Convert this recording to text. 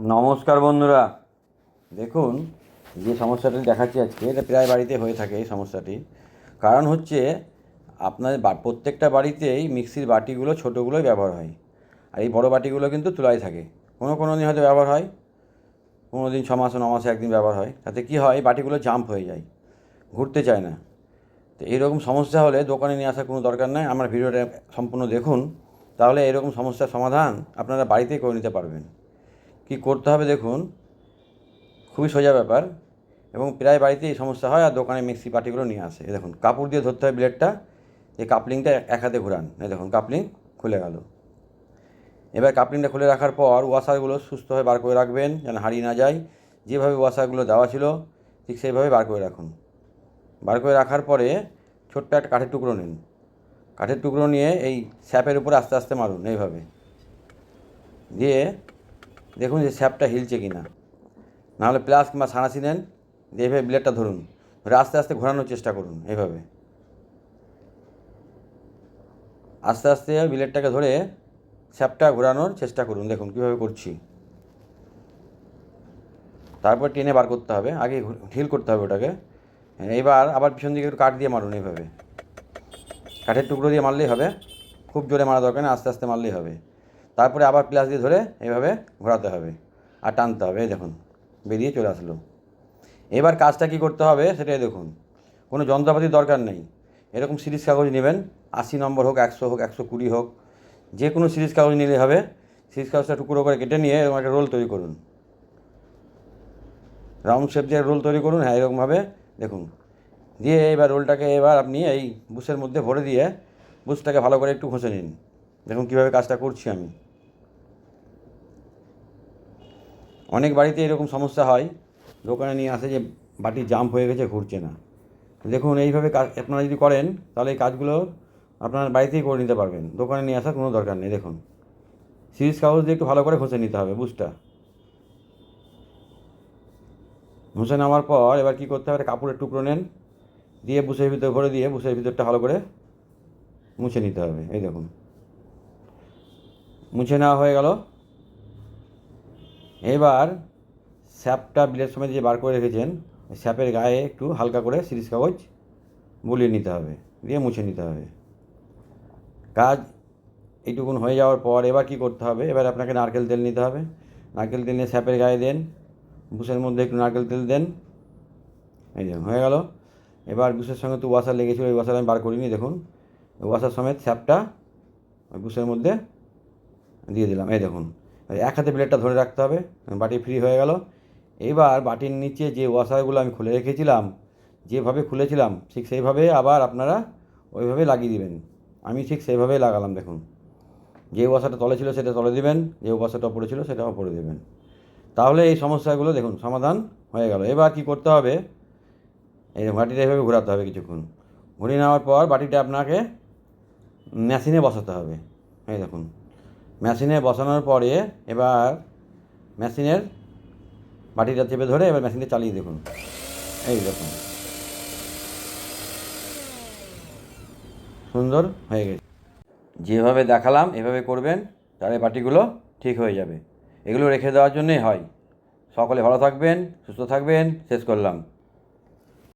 নমস্কার বন্ধুরা। দেখুন, যে সমস্যাটি দেখাচ্ছি আজকে, এটা প্রায় বাড়িতে হয়ে থাকে এই সমস্যাটি। কারণ হচ্ছে, আপনার প্রত্যেকটা বাড়িতেই মিক্সির বাটিগুলো ছোটোগুলোই ব্যবহার হয়। আর এই বড় বাটিগুলো কিন্তু তুলাই থাকে। কোনো কোনো দিন হয়তো ব্যবহার হয়। কোনো দিন ছ মাসে, ন মাসে একদিন ব্যবহার হয়। তাতে কী হয়, বাটিগুলো জাম্প হয়ে যায়। ঘুরতে চায় না। তো এইরকম সমস্যা হলে দোকানে নিয়ে আসার কোনো দরকার নাই। আমার ভিডিওটা সম্পূর্ণ দেখুন। তাহলে এরকম সমস্যার সমাধান আপনারা বাড়িতেই করে নিতে পারবেন। কি করতে হবে দেখুন, খুবই সোজা ব্যাপার এবং প্রায় বাড়িতে এই সমস্যা হয় আর দোকানে মিক্সি পাটিগুলো নিয়ে আসে। দেখুন, কাপড় দিয়ে ধরতে হয় ব্লেডটা, এই কাপলিংটা এক হাতে ঘোরান। এই দেখুন, কাপলিং খুলে গেল। এবার কাপলিংটা খুলে রাখার পর ওয়াশারগুলো সুস্থভাবে বার করে রাখবেন, যেন হারিয়ে না যায়। যেভাবে ওয়াশারগুলো দেওয়া ছিল, ঠিক সেইভাবে বার করে রাখুন। বার করে রাখার পরে ছোট্ট একটা কাঠের টুকরো নিন। কাঠের টুকরো নিয়ে এই স্যাপের উপরে আস্তে আস্তে মারুন, এইভাবে। দিয়ে দেখুন যে স্যাপটা হিলছে কি না নাহলে প্লাস কিংবা সানাসি নেন, দিয়ে এভাবে ব্লেডটা ধরুন। ধরে আস্তে আস্তে ঘোরানোর চেষ্টা করুন এইভাবে আস্তে আস্তে ব্লেডটাকে ধরে স্যাপটা ঘোরানোর চেষ্টা করুন। দেখুন কীভাবে করছি। তারপর টেনে বার করতে হবে। আগে ঢিল করতে হবে ওটাকে। এইবার আবার পিছন দিকে একটু কাঠ দিয়ে মারুন এইভাবে কাঠের টুকরো দিয়ে মারলেই হবে। খুব জোরে মারা দরকার না আস্তে আস্তে মারলেই হবে। তারপরে আবার প্লাস দিয়ে ধরে এইভাবে ঘোরাতে হবে। আর টানতে হবে, এই দেখুন, বেরিয়ে চলে আসলো। এবার কাজটা কি করতে হবে সেটাই দেখুন। কোনো যন্ত্রপাতির দরকার নেই। এরকম সিরিজ কাগজ নেবেন, আশি নম্বর হোক, একশো হোক, একশো কুড়ি হোক যে কোনো সিরিজ কাগজ নিলে হবে। সিরিজ কাগজটা টুকরো করে কেটে নিয়ে এরকম একটা রোল তৈরি করুন। রাউন্ড শেপ দিয়ে রোল তৈরি করুন হ্যাঁ এরকমভাবে, দেখুন। দিয়ে এবার রোলটাকে এবার আপনি এই বুসের মধ্যে ভরে দিয়ে বুসটাকে ভালো করে একটু ঘষে নিন। দেখুন কীভাবে কাজটা করছি আমি। অনেক বাড়িতে এরকম সমস্যা হয়, দোকানে নিয়ে আসে যে বাটি জাম্প হয়ে গেছে, ঘুরছে না। দেখুন এইভাবে কাজ, আপনারা যদি করেন, তাহলে এই কাজগুলো আপনার বাড়িতেই করে নিতে পারবেন। দোকানে নিয়ে আসার কোনো দরকার নেই, দেখুন। সিরিজ কাগজ দিয়ে একটু ভালো করে ঘষে নিতে হবে বুসটা ঘষে নেওয়ার পর এবার কী করতে হবে কাপড়ের টুকরো নেন, দিয়ে বুসের ভিতরে ভরে দিয়ে বুসের ভিতরটা ভালো করে মুছে নিতে হবে, এই দেখুন। মুছে নেওয়া হয়ে গেল। এবার স্যাপটা বিলের সময় যে বার করে রেখেছেন স্যাপের গায়ে একটু হালকা করে সিরিজ কাগজ বুলিয়ে নিতে হবে, দিয়ে মুছে নিতে হবে। কাজ এইটুকুন হয়ে যাওয়ার পর এবার কি করতে হবে? এবার আপনাকে নারকেল তেল নিতে হবে। নারকেল তেল নিয়ে স্যাপের গায়ে দেন, বুসের মধ্যে একটু নারকেল তেল দেন। এই দেখুন, হয়ে গেল। এবার বুসের সঙ্গে তো ওয়াশার লেগেছিল, ওই ওয়াশার আমি বার করিনি, দেখুন। ওয়াশার সমেত স্যাপটা ওই বুসের মধ্যে দিয়ে দিলাম। এই দেখুন এক হাতে প্লেটটা ধরে রাখতে হবে, বাটি ফ্রি হয়ে গেল। এবার বাটির নিচে যে ওয়াশারগুলো আমি খুলে রেখেছিলাম, যেভাবে খুলেছিলাম, ঠিক সেইভাবে আবার আপনারা ওইভাবে লাগিয়ে দিবেন। আমি ঠিক সেইভাবেই লাগালাম, দেখুন। যে ওয়াশারটা তলে ছিল সেটা তলে দিবেন, যে ওয়াশারটা ওপরে ছিল সেটা ওপরে দেবেন। তাহলে এই সমস্যাগুলো, দেখুন, সমাধান হয়ে গেল। এবার কি করতে হবে, এই বাটিটা এইভাবে ঘোরাতে হবে কিছুক্ষণ। ঘুরিয়ে নেওয়ার পর বাটিটা আপনাকে মেশিনে বসাতে হবে। এই দেখুন মেশিনে বসানোর পরে এবার মেশিনের বাটিটা চেপে ধরে এবার মেশিনটা চালিয়ে দেখুন। এই দেখুন। সুন্দর হয়ে গেছে। যেভাবে দেখালাম, এভাবে করবেন, তাহলে বাটিগুলো ঠিক হয়ে যাবে। এগুলো রেখে দেওয়ার জন্যই হয়। সকলে ভালো থাকবেন, সুস্থ থাকবেন, শেষ করলাম।